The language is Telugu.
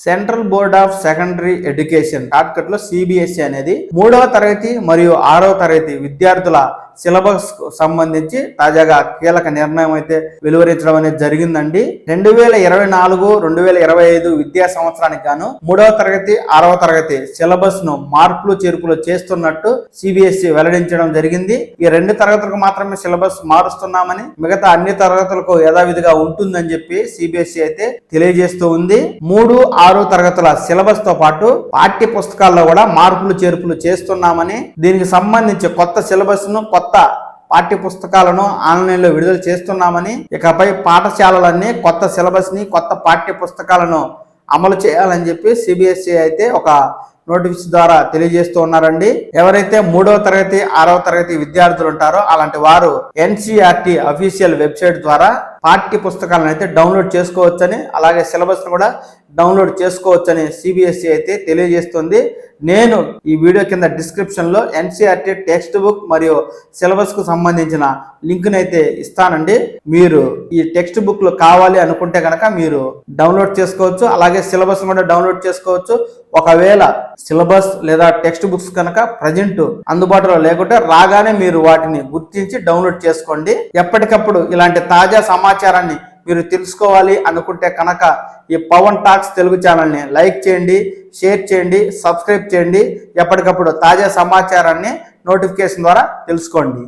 Central board of secondary education షార్ట్కట్లో CBSE అనేది మూడవ తరగతి మరియు ఆరవ తరగతి విద్యార్థుల సిలబస్ సంబంధించి తాజాగా కీలక నిర్ణయం అయితే వెలువరించడం అనేది జరిగిందండి. రెండు వేల ఇరవై నాలుగు రెండు వేల ఇరవై ఐదు విద్యా సంవత్సరానికి గాను మూడవ తరగతి ఆరవ తరగతి సిలబస్ను మార్పులు చేర్పులు చేస్తున్నట్టు సిబిఎస్ఈ వెల్లడించడం జరిగింది. ఈ రెండు తరగతులకు మాత్రమే సిలబస్ మారుస్తున్నామని మిగతా అన్ని తరగతులకు యథావిధిగా ఉంటుందని చెప్పి సిబిఎస్ఈ అయితే తెలియజేస్తూ ఉంది. మూడు ఆరు తరగతుల సిలబస్తో పాటు పాఠ్య పుస్తకాల్లో కూడా మార్పులు చేర్పులు చేస్తున్నామని దీనికి సంబంధించి కొత్త సిలబస్ను కొత్త పాఠ్య పుస్తకాలను ఆన్లైన్లో విడుదల చేస్తున్నామని ఇకపై పాఠశాలలన్నీ కొత్త సిలబస్ని కొత్త పాఠ్య పుస్తకాలను అమలు చేయాలని చెప్పి సిబిఎస్ఈ అయితే ఒక నోటిఫిస్ ద్వారా తెలియజేస్తూ ఉన్నారండి ఎవరైతే మూడవ తరగతి ఆరవ తరగతి విద్యార్థులు ఉంటారో అలాంటి వారు ఎన్సీఆర్టీ అఫీషియల్ వెబ్సైట్ ద్వారా పాఠ్య పుస్తకాలను అయితే డౌన్లోడ్ చేసుకోవచ్చని అలాగే సిలబస్ను కూడా డౌన్లోడ్ చేసుకోవచ్చని సిబిఎస్ఈ అయితే తెలియజేస్తుంది. నేను ఈ వీడియో కింద డిస్క్రిప్షన్లో ఎన్సీఆర్టీ టెక్స్ట్ బుక్ మరియు సిలబస్కు సంబంధించిన లింక్ను అయితే ఇస్తానండి. మీరు ఈ టెక్స్ట్ బుక్లు కావాలి అనుకుంటే కనుక మీరు డౌన్లోడ్ చేసుకోవచ్చు అలాగే సిలబస్ కూడా డౌన్లోడ్ చేసుకోవచ్చు. ఒకవేళ సిలబస్ లేదా టెక్స్ట్ బుక్స్ కనుక ప్రజెంట్ అందుబాటులో లేకుంటే రాగానే మీరు వాటిని గుర్తించి డౌన్లోడ్ చేసుకోండి. ఎప్పటికప్పుడు ఇలాంటి తాజా సమాచారాన్ని మీరు తెలుసుకోవాలి అనుకుంటే కనుక ఈ పవన్ టాక్స్ తెలుగు ఛానల్ని లైక్ చేయండి షేర్ చేయండి సబ్స్క్రైబ్ చేయండి. ఎప్పటికప్పుడు తాజా సమాచారాన్ని నోటిఫికేషన్ ద్వారా తెలుసుకోండి.